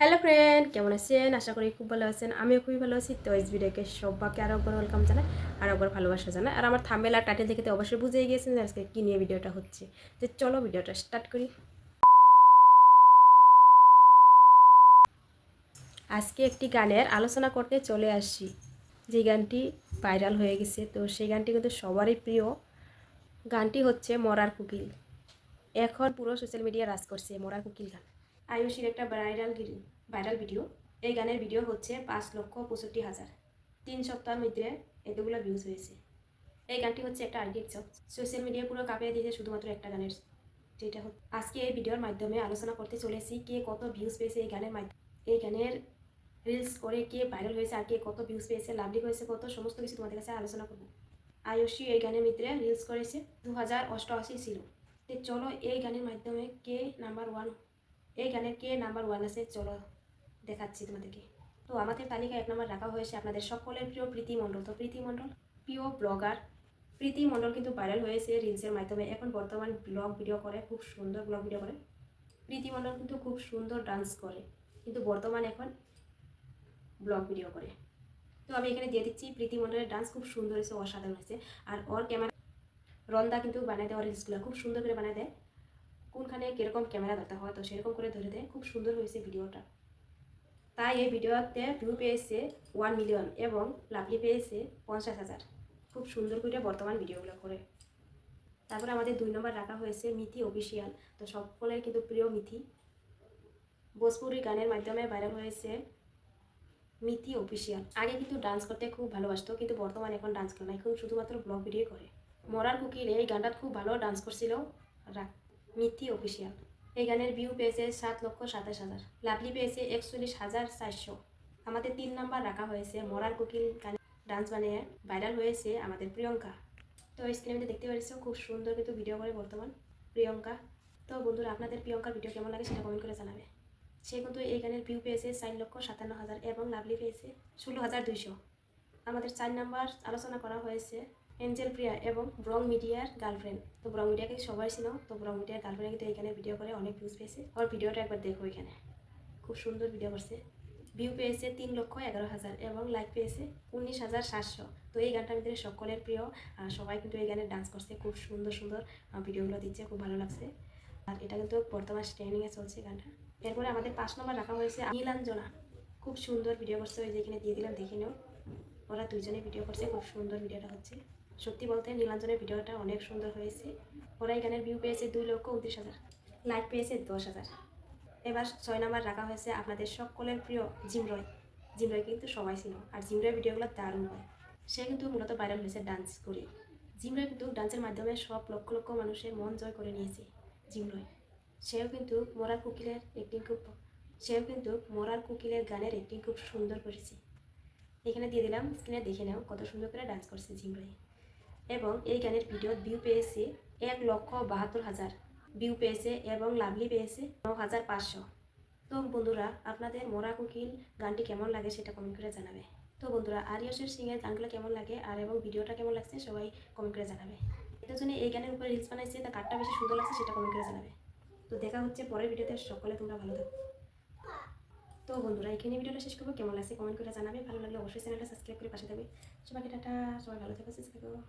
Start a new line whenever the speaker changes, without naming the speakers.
Hello friend কেমন আছেন? আশা করি খুব ভালো আছেন। আমিও খুবই ভালো আছি। তো এস ভিডিওকে সবাইকে আরও একবার ওয়েলকাম জানাই, আর একবার ভালোবাসা জানাই। আর আমার থাম্বেল আর টাইটেল দেখে তো অবশ্যই বুঝেই গিয়েছেন যে আজকে কী নিয়ে ভিডিওটা হচ্ছে। যে চলো ভিডিওটা স্টার্ট করি। আজকে একটি গানের আলোচনা করতে চলে আসি। যে গানটি ভাইরাল হয়ে গেছে, তো সেই গানটি কিন্তু সবারই প্রিয়। গানটি হচ্ছে মরার কুকিল। এখন পুরো সোশ্যাল মিডিয়া রাজ করছে মরার কুকিল গান। আয়ুষীর একটা ভাইরাল ভাইরাল ভিডিও এই গানের ভিডিও হচ্ছে পাঁচ লক্ষ পঁয়ষট্টি হাজার। তিন সপ্তাহের মধ্যে এতগুলো ভিউজ হয়েছে। এই গানটি হচ্ছে একটা আর্গিক সোশ্যাল মিডিয়া পুরো কাঁপিয়ে দিয়েছে শুধুমাত্র একটা গানের। যেটা আজকে এই ভিডিওর মাধ্যমে আলোচনা করতে চলেছি কে কত ভিউজ পেয়েছে এই গানের মাধ্যমে। এই গানের রিলস করে কে ভাইরাল হয়েছে আর কে কত ভিউজ পেয়েছে লাভলি হয়েছে, কত সমস্ত কিছু তোমাদের কাছে আলোচনা করব। আয়ুষী এই গানের মিত্রে রিলস করেছে। দু হাজার অষ্টআশি ছিল। চলো এই গানের মাধ্যমে কে নাম্বার ওয়ান এই গানের কে নাম্বার ওয়ান আছে? চলো দেখাচ্ছি তোমাদেরকে। তো আমাদের তালিকায় এক নম্বর রাখা হয়েছে আপনাদের সকলের প্রিয় প্রীতি মণ্ডল। তো প্রীতি মণ্ডল, প্রিয় ব্লগার প্রীতি মণ্ডল কিন্তু ভাইরাল হয়েছে রিলসের মাধ্যমে। এখন বর্তমান ব্লগ ভিডিও করে, খুব সুন্দর ব্লগ ভিডিও করে। প্রীতি মণ্ডল কিন্তু খুব সুন্দর ডান্স করে, কিন্তু বর্তমান এখন ব্লগ ভিডিও করে। তো আমি এখানে দিয়ে দিচ্ছি, প্রীতি মণ্ডলের ডান্স খুব সুন্দর হয়েছে, অসাধারণ হয়েছে। আর ওর ক্যামেরা রন্দা কিন্তু বানায় দেয় ওর রিলসগুলো খুব সুন্দর করে বানায় দেয়। কোনখানে কীরকম ক্যামেরা ধরতে হয়, তো সেরকম করে ধরে দেয় খুব সুন্দর হয়েছে ভিডিওটা। তাই এই ভিডিওতে ভিউ পেয়েছে ওয়ান মিলিয়ন এবং লাভলি পেয়েছে পঞ্চাশ হাজার। খুব সুন্দর করে বর্তমান ভিডিওগুলো করে। তারপরে আমাদের দুই নম্বর রাখা হয়েছে মিথি অফিসিয়াল। তো সকলের কিন্তু প্রিয় মিথি। ভোজপুরি গানের মাধ্যমে ভাইরাল হয়েছে মিথি অফিসিয়াল। আগে কিন্তু ডান্স করতে খুব ভালোবাসতো, কিন্তু বর্তমানে এখন ডান্স করে না। এখন শুধুমাত্র ব্লগ ভিডিও করে। মরার কুকিল এই গানটা খুব ভালো ডান্স করছিল। রাখ মিথি অফিসিয়াল। এই গানের ভিউ পেয়েছে সাত লক্ষ সাতাশ হাজার। লাভলি পেয়েছে একচল্লিশ হাজার চারশো। আমাদের তিন নাম্বার রাখা হয়েছে মরার কুকিল গানে ডান্স বানিয়ে ভাইরাল হয়েছে আমাদের প্রিয়ঙ্কা। তো স্ক্রিনে দেখতে পাচ্ছ খুব সুন্দর কিন্তু ভিডিও করে বর্তমান প্রিয়ঙ্কা। তো বন্ধুরা, আপনাদের প্রিয়ঙ্কার ভিডিও কেমন লাগে সেটা কমেন্ট করে জানাবে। সে কিন্তু এই গানের ভিউ পেয়েছে চার লক্ষ সাতান্ন হাজার এবং লাভলি পেয়েছে ষোলো হাজার দুইশো। আমাদের চার নাম্বার আলোচনা করা হয়েছে এঞ্জেল প্রিয়া এবং ব্রং মিডিয়ার গার্লফ্রেন্ড। তো ব্রং মিডিয়াকে সবাই ছিল তো ব্রং মিডিয়ার গার্লফ্রেন্ড কিন্তু এখানে ভিডিও করে অনেক ভিউজ পেয়েছে। ওর ভিডিওটা একবার দেখো এখানে। খুব সুন্দর ভিডিও করছে। ভিউ পেয়েছে তিন লক্ষ এগারো হাজার এবং লাইক পেয়েছে উনিশ হাজার সাতশো। তো এই গানটার ভিতরে সকলের প্রিয়। সবাই কিন্তু এই গানে ডান্স করছে। খুব সুন্দর সুন্দর ভিডিওগুলো দিচ্ছে। খুব ভালো লাগছে। আর এটা কিন্তু বর্তমান ট্রেনিংয়ে চলছে গানটা। এরপরে আমাদের পাঁচ নম্বর রাখা হয়েছে নীলাঞ্জনা। খুব সুন্দর ভিডিও করছে। ওই যেখানে দিয়ে দিলাম, দেখে নেও। ওরা দুজনে ভিডিও করছে। খুব সুন্দর ভিডিওটা হচ্ছে। সত্যি বলতে নীলাঞ্জনের ভিডিওটা অনেক সুন্দর হয়েছে। ওরা এই গানের ভিউ পেয়েছে দুই লক্ষ উনত্রিশ হাজার লাইক পেয়েছে দশ হাজার। এবার ছয় নাম্বার রাখা হয়েছে আপনাদের সকলের প্রিয় জিমরয় জিমরয় কিন্তু সবাই ছিল, আর জিমরয় ভিডিওগুলো দারুণ হয়। সে কিন্তু মূলত ভাইরাল হয়েছে ডান্স করে। জিমরয় কিন্তু ডান্সের মাধ্যমে সব লক্ষ লক্ষ মানুষের মন জয় করে নিয়েছে জিমরয় সেও কিন্তু মরার কুকিলের অ্যাক্টিং খুব সেও কিন্তু মরার কুকিলের গানের অ্যাক্টিং খুব সুন্দর করেছে। এখানে দিয়ে দিলাম স্ক্রিনে দেখে নাও কত সুন্দর করে ডান্স করছে জিমরয় এবং এই গানের ভিডিও ভিউ পেয়েছে এক লক্ষ বাহাত্তর হাজার। ভিউ পেয়েছে এবং লাভলি পেয়েছে ন হাজার পাঁচশো। তো বন্ধুরা, আপনাদের মোরা কুকিল গানটি কেমন লাগে সেটা কমেন্ট করে জানাবে। তো বন্ধুরা আরিয়সের সিংয়ের গানগুলো কেমন লাগে আর এবং ভিডিওটা কেমন লাগছে সবাই কমেন্ট করে জানাবে। দুজনে এই গানের উপরে রিলস বানাইছে, তা কারটা বেশি সুন্দর লাগছে সেটা কমেন্ট করে জানাবে। তো দেখা হচ্ছে পরের ভিডিওতে, সকলে তোমরা ভালো থাকো। তো বন্ধুরা, এখানে ভিডিওটা শেষ করব। কেমন লাগছে কমেন্ট করে জানাবে। ভালো লাগলে অবশ্যই চ্যানেলটা সাবস্ক্রাইব করে পাশে থাকবে। সবাইকে টাটা, সবাই ভালো থাকো, সুস্থ থাকো।